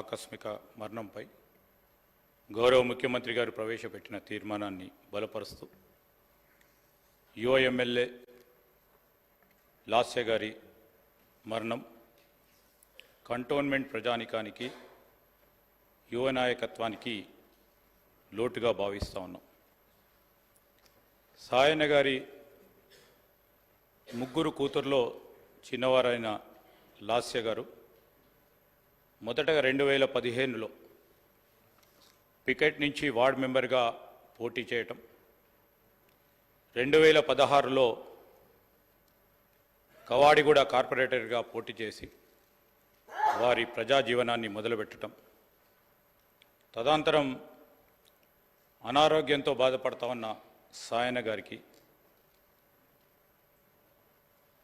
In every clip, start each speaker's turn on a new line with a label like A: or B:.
A: ఆకస్మిక మరణంపై గౌరవ ముఖ్యమంత్రి గారు ప్రవేశపెట్టిన తీర్మానాన్ని బలపరుస్తూ యువ ఎమ్మెల్యే లాస్య గారి మరణం కంటోన్మెంట్ ప్రజానికానికి యువ నాయకత్వానికి లోటుగా భావిస్తూ ఉన్నాం. సాయన్న గారి ముగ్గురు కూతుర్లో చిన్నవారైన లాస్య గారు మొదటగా రెండు వేల పదిహేనులో పికెట్ నుంచి వార్డ్ మెంబర్గా పోటీ చేయటం. రెండు వేల పదహారులో కవాడిగూడ కార్పొరేటర్గా పోటీ చేసి వారి ప్రజా జీవనాన్ని మొదలుపెట్టడం తదనంతరం అనారోగ్యంతో బాధపడతా ఉన్న సాయన గారికి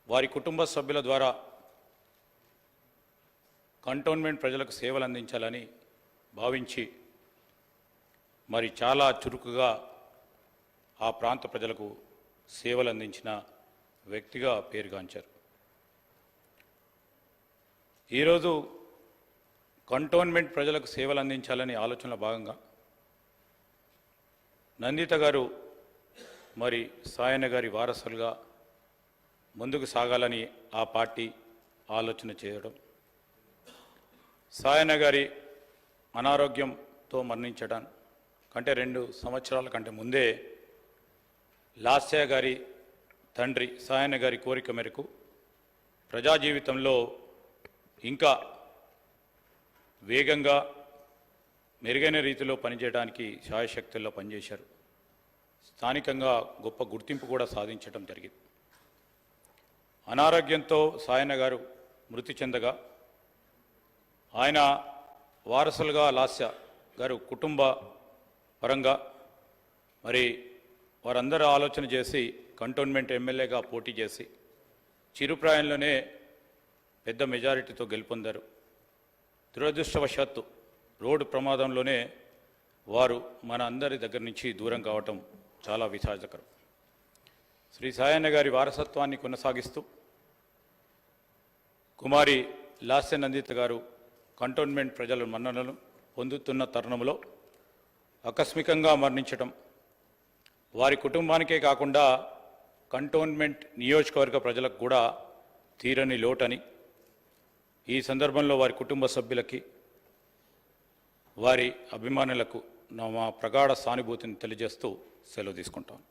A: వారి కుటుంబ సభ్యుల ద్వారా కంటోన్మెంట్ ప్రజలకు సేవలు అందించాలని భావించి మరి చాలా చురుకుగా ఆ ప్రాంత ప్రజలకు సేవలు అందించిన వ్యక్తిగా పేరుగాంచారు. ఈరోజు కంటోన్మెంట్ ప్రజలకు సేవలు అందించాలని ఆలోచనలో భాగంగా నందిత గారు మరి సాయన గారి వారసులుగా ముందుకు సాగాలని ఆ పార్టీ ఆలోచన చేయడం సాయన్న గారి అనారోగ్యంతో మరణించడం కంటే రెండు సంవత్సరాల కంటే ముందే లాస్య గారి తండ్రి సాయన్న గారి కోరిక మేరకు ప్రజా జీవితంలో ఇంకా వేగంగా మెరుగైన రీతిలో పనిచేయడానికి శాయశక్తుల్లో పనిచేశారు. స్థానికంగా గొప్ప గుర్తింపు కూడా సాధించడం జరిగింది. అనారోగ్యంతో సాయన్న గారు మృతి చెందగా ఆయన వారసులుగా లాస్య గారు కుటుంబ పరంగా మరి వారందరూ ఆలోచన చేసి కంటోన్మెంట్ ఎమ్మెల్యేగా పోటీ చేసి చిరుప్రాయంలోనే పెద్ద మెజారిటీతో గెలుపొందారు. దురదృష్టవశాత్తు రోడ్డు ప్రమాదంలోనే వారు మన అందరి దగ్గర నుంచి దూరం కావటం చాలా విషాదకరం. శ్రీ సాయన్న గారి వారసత్వాన్ని కొనసాగిస్తూ కుమారి లాస్య నందిత గారు కంటోన్మెంట్ ప్రజల మన్ననలు పొందుతున్న తరుణంలో ఆకస్మికంగా మరణించటం వారి కుటుంబానికే కాకుండా కంటోన్మెంట్ నియోజకవర్గ ప్రజలకు కూడా తీరని లోటని ఈ సందర్భంలో వారి కుటుంబ సభ్యులకి వారి అభిమానులకు నా మా ప్రగాఢ సానుభూతిని తెలియజేస్తూ సెలవు తీసుకుంటాను.